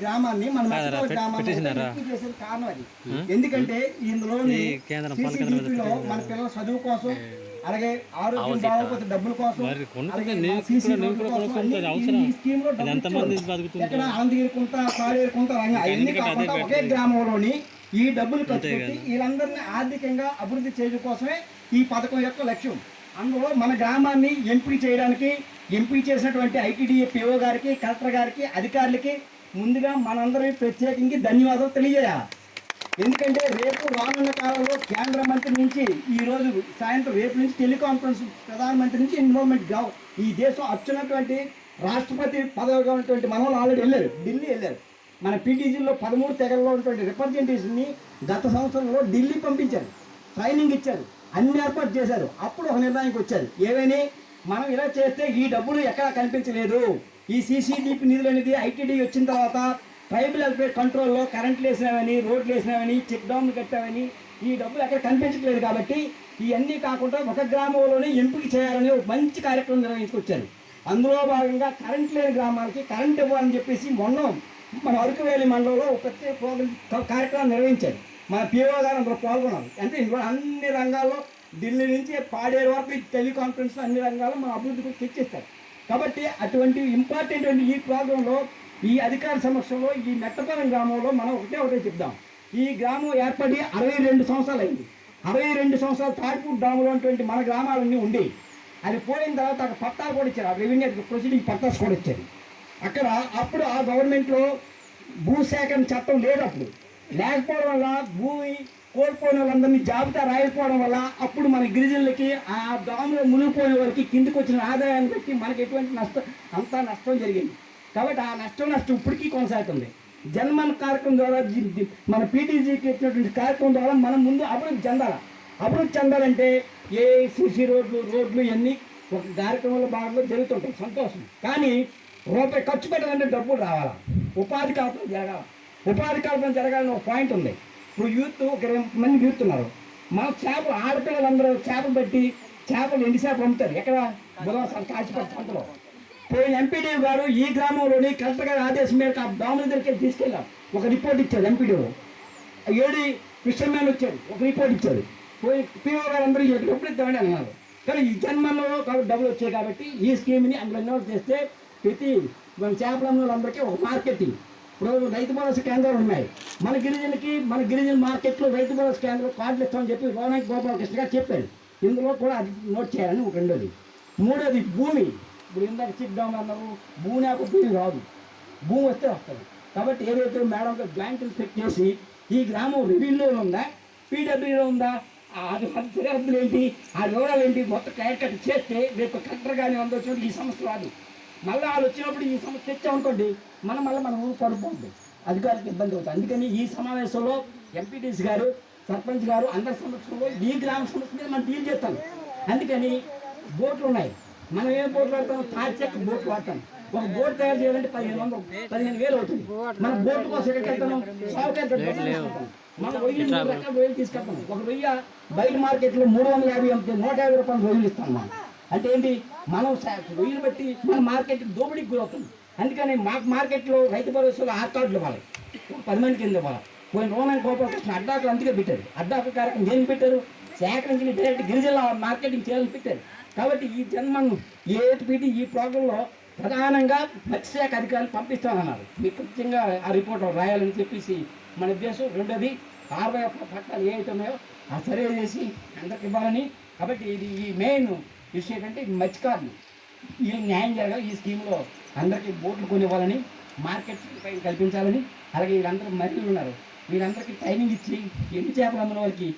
గ్రామాన్ని మన గ్రామాన్ని కారణం అది. ఎందుకంటే ఇందులో ఈ కేంద్రం పాల కేంద్రం మీద లో మన పిల్లల చదువు కోసం అలాగే ఆరోగ్యం బాగోకపోతే డబ్బుల కోసం? ఎక్కడ ఆనందగిరి కుంట కాళేరు కుంట రంగ అవన్నీ కాకుండా ఒకే. గ్రామంలోని ఈ డబ్బులు ఖర్చు పెట్టి వీళ్ళందరినీ ఆర్థికంగా అభివృద్ధి చేయడం కోసమే ఈ పథకం యొక్క లక్ష్యం. అందులో మన గ్రామాన్ని ఎంపిక చేయడానికి ఎంపిక చేసినటువంటి ఐటీడీఏ పిఓ గారికి కలెక్టర్ గారికి అధికారులకి ముందుగా మనందరం ప్రత్యేకించి ధన్యవాదాలు తెలియజేయాలి. ఎందుకంటే రేపు రానున్న కాలంలో కేంద్ర మంత్రి నుంచి ఈ రోజు సాయంత్రం రేపు నుంచి టెలికాన్ఫరెన్స్ ప్రధానమంత్రి నుంచి ఇన్వాల్వ్మెంట్ కావు ఈ దేశం అచ్చున్నటువంటి రాష్ట్రపతి పదవిగా ఉన్నటువంటి మనలో ఆల్రెడీ వెళ్ళారు. ఢిల్లీ వెళ్ళారు. మన పీటీజీలో పదమూడు తెగల్లో ఉన్నటువంటి రిప్రజెంటేషన్ని గత సంవత్సరంలో ఢిల్లీ పంపించారు. ట్రైనింగ్ ఇచ్చారు. అన్ని ఏర్పాటు చేశారు. అప్పుడు ఒక నిర్ణయానికి వచ్చారు. ఏమని మనం ఇలా చేస్తే ఈ డబ్బులు ఎక్కడా కనిపించలేదు. ఈ సీసీడీపీ నిధులు అనేది ఐటీడీ వచ్చిన తర్వాత ట్రైబల్ వెల్ఫేర్ కంట్రోల్లో కరెంట్లు వేసినామని రోడ్లు వేసినామని చెక్ డామ్లు కట్టామని ఈ డబ్బులు ఎక్కడ కనిపించట్లేదు కాబట్టి ఇవన్నీ కాకుండా ఒక గ్రామంలోనే ఎంపిక చేయాలని ఒక మంచి కార్యక్రమం నిర్వహించుకొచ్చారు. అందులో భాగంగా కరెంట్ లేని గ్రామాలకి కరెంట్ ఇవ్వాలని చెప్పేసి మొన్న మన అరకువేలి మండలంలో ఒక ప్రత్యేక కార్యక్రమం నిర్వహించారు. మన పిఓ గారు అందులో పాల్గొనాలి. అంటే ఇవాళ అన్ని రంగాల్లో ఢిల్లీ నుంచి పాడేరు వరకు టెలికాన్ఫరెన్స్ అన్ని రంగాల్లో మన అభివృద్ధికి తెచ్చేస్తారు. కాబట్టి అటువంటి ఇంపార్టెంట్ ఈ ప్రాంతంలో ఈ అధికార సమక్షంలో ఈ మెట్టపురం గ్రామంలో మనం ఒకటే ఒకటే చెప్దాం. ఈ గ్రామం ఏర్పడి అరవై రెండు సంవత్సరాలు అయింది. అరవై రెండు సంవత్సరాలు తాడిపూర్ డాములో ఉన్నటువంటి మన గ్రామాలన్నీ ఉండి అది పోయిన తర్వాత అక్కడ పట్టాలు కూడా ఇచ్చారు. ఆ రెవెన్యూ ప్రొసీడింగ్ పట్టాస్ కూడా ఇచ్చారు. అక్కడ అప్పుడు ఆ గవర్నమెంట్లో భూసేకరణ చట్టం లేదు అప్పుడు లేకపోవడం వల్ల భూమి కోల్పోయిన వాళ్ళందరినీ జాబితా రాయకపోవడం వల్ల అప్పుడు మన గిరిజనులకి ఆ దాములో మునిగిపోయిన వారికి కిందికి వచ్చిన ఆదాయాన్ని బట్టి మనకి ఎటువంటి నష్టం అంతా నష్టం జరిగింది. కాబట్టి ఆ నష్టం నష్టం ఇప్పటికీ కొనసాగుతుంది. జన్మన్ కార్యక్రమం ద్వారా మన పీటీజీకి ఇచ్చినటువంటి కార్యక్రమం ద్వారా మనం ముందు అభివృద్ధి చెందాలి? అభివృద్ధి చెందాలంటే ఏ సీసీ రోడ్లు రోడ్లు ఇవన్నీ ఒక కార్యక్రమంలో భాగంగా జరుగుతుంటాయి. సంతోషం. కానీ రూపాయి ఖర్చు పెట్టాలంటే డబ్బులు రావాలా? ఉపాధి కాకుండా జరగాలి? ఉపాధి కల్పన జరగాలని ఒక పాయింట్ ఉంది. ఇప్పుడు యూత్ ఒక మంది యూత్ ఉన్నారు. మన చేపలు ఆడపిల్లలందరూ చేపలు పెట్టి చేపలు ఎండి చేపలు అమ్ముతారు. ఎక్కడ? బుధవారం కాచిపట్టి సంతలో పోయిన ఎంపీడీ గారు ఈ గ్రామంలోని కలెక్టర్ గారి ఆదేశం మేరకు ఆ డాముల దగ్గరికి తీసుకెళ్ళాం. ఒక రిపోర్ట్ ఇచ్చారు ఎంపీడీ ఏడి కృష్ణమేన్ వచ్చారు ఒక రిపోర్ట్ ఇచ్చారు పోయి పిఓ గారు అందరూ ఎప్పుడు ఇద్దామని అన్నారు. కానీ ఈ జన్మలో కాబట్టి డబ్బులు వచ్చాయి కాబట్టి ఈ స్కీమ్ని అందులో ఇన్వెస్ట్ చేస్తే ప్రతి మన చేపల అమ్మే వాళ్ళందరికీ ఒక మార్కెటింగ్ ఇప్పుడు రైతు భరోసా కేంద్రాలు ఉన్నాయి. మన గిరిజనులకి మన గిరిజన మార్కెట్లో రైతు భరోసా కేంద్రం కార్డులు ఇస్తామని చెప్పి రోనాకి గోపాలకృష్ణ గారు చెప్పారు. ఇందులో కూడా అది నోట్ చేయాలని ఒక రెండోది. మూడోది భూమి. ఇప్పుడు ఇందాక చెక్ డౌన్ అన్నారు భూమి లేకపోతే భూమి రాదు. భూమి వస్తే వస్తుంది. కాబట్టి ఏదైతే మేడం గారు జాయింట్ ఇన్స్పెక్ట్ చేసి ఈ గ్రామం రెవెన్యూలో ఉందా? పీడబ్ల్యూలో ఉందా? అది సరిహద్దులు ఏంటి? ఆ వివరాలు ఏంటి? మొత్తం క్లియర్ కట్ చేస్తే రేపు కలెక్టర్ కానీ అందరూ చూడండి ఈ సమస్య రాదు. మళ్ళీ వాళ్ళు వచ్చినప్పుడు ఈ సమస్య తెచ్చామనుకోండి మనం మళ్ళీ మన ఊరు పడిపోతుంది అధికారులకు ఇబ్బంది అవుతుంది. అందుకని ఈ సమావేశంలో ఎంపీటీసీ గారు సర్పంచ్ గారు అందరి సమక్షంలో ఈ గ్రామ సమస్య మీద మనం డీల్ చేస్తాం. అందుకని బోట్లు ఉన్నాయి. మనం ఏ బోట్లు వాడతాం? తాచెక్ బోట్ వాడతాం. ఒక బోట్ తయారు చేయాలంటే పదిహేను వందలు పదిహేను వేలు అవుతుంది. మన బోట్ కోసం ఎక్కడికి వెళ్తాం మనం రొయ్యలు మూడు రకాల రొయ్యలు తీసుకెళ్తాం ఒక రొయ్య బయట మార్కెట్లో మూడు వందల యాభై అమ్మితే నూట యాభై రూపాయలు రొయ్యలు ఇస్తాం మనం. అంటే ఏంటి? మనం రొయ్యలు బట్టి మన మార్కెట్ దోపిడీకి గురవుతుంది అందుకని మాకు మార్కెట్లో రైతు భరోసాలో ఆరు కార్డులు ఇవ్వాలి. పది మంది కింద ఇవ్వాలి. పోయిన రోమన్ గోపాలకృష్ణ అడ్డాకులు అందుకే పెట్టారు. అడ్డాకు కార్యక్రమం దేనికి పెట్టారు? సేకరించి డైరెక్ట్ గిరిజన మార్కెటింగ్ చేయాలని పెట్టారు. కాబట్టి ఈ జన్మను ఈ ఏటిపిటి ఈ ప్రోగ్రాంలో ప్రధానంగా మత్స్యశాఖ అధికారులు పంపిస్తామన్నారు మీకు ఖచ్చితంగా ఆ రిపోర్ట్ రాయాలని చెప్పేసి మన ఉద్దేశం. రెండోది అరవై ఒక్క పట్టాలు ఏ ఉన్నాయో ఆ సర్వే చేసి అందరికి ఇవ్వాలని. కాబట్టి ఇది ఈ మెయిన్ విషయం ఏంటంటే ఈ మత్స్యకారులు. వీళ్ళకి న్యాయం జరగాలి ఈ స్కీమ్లో అందరికీ బోట్లు కొనివ్వాలని మార్కెట్ కల్పించాలని అలాగే వీళ్ళందరూ మరిలు ఉన్నారు. వీళ్ళందరికీ ట్రైనింగ్ ఇచ్చి ఎండు చేపలు అమ్మిన వాళ్ళకి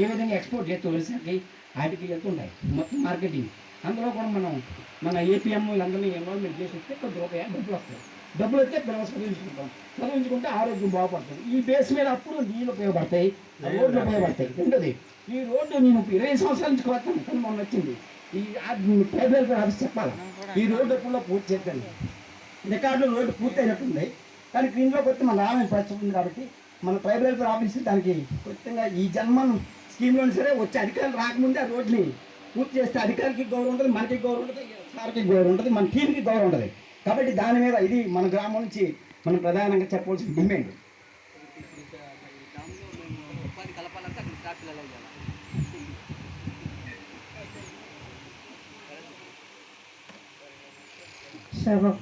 ఏ విధంగా ఎక్స్పోర్ట్ చేస్తూ ఒరిసాకి వాటికి వెళ్తుంటాయి మొత్తం మార్కెటింగ్ అందులో కూడా మనం మన ఏపీఎం వీళ్ళందరినీ ఇన్వాల్వ్మెంట్ చేసి వస్తే కొద్ది రూపాయలు డబ్బులు వస్తాయి. డబ్బులు వస్తే పిల్లలు చదివించుకుంటాం. చదివించుకుంటే ఆరోగ్యం బాగుపడుతుంది. ఈ బేస్ మీద అప్పుడు నీళ్ళు ఉపయోగపడతాయి రోడ్లు ఉపయోగపడతాయి. రెండోది ఈ రోడ్డు నేను ఇరవై సంవత్సరాల నుంచి కొడతాను కానీ మొన్న వచ్చింది. ఈ ట్రైబల్ ఆఫీస్ చెప్పాలి? ఈ రోడ్డు ఎప్పుడో పూర్తి చేద్దాం. రికార్డులో రోడ్డు పూర్తయినట్టుంది. కానీ దీంట్లోకి వస్తే మన పరిస్థితి ఉంది కాబట్టి మన ట్రైబల్ ఆఫీస్ దానికి ఖచ్చితంగా ఈ జన్మను స్కీమ్లోని సరే వచ్చే అధికారులు రాకముందే ఆ రోడ్ని పూర్తి చేస్తే అధికారికి గౌరవం ఉంటుంది మనకి గౌరవం ఉంటుంది సార్కి గౌరవం ఉంటుంది మన టీంకి గౌరవం ఉంటుంది. కాబట్టి దాని మీద ఇది మన గ్రామం నుంచి మనం ప్రధానంగా చెప్పవలసిన డిమాండ్ ఉపాధి కలపాలంటే అక్కడ Sabak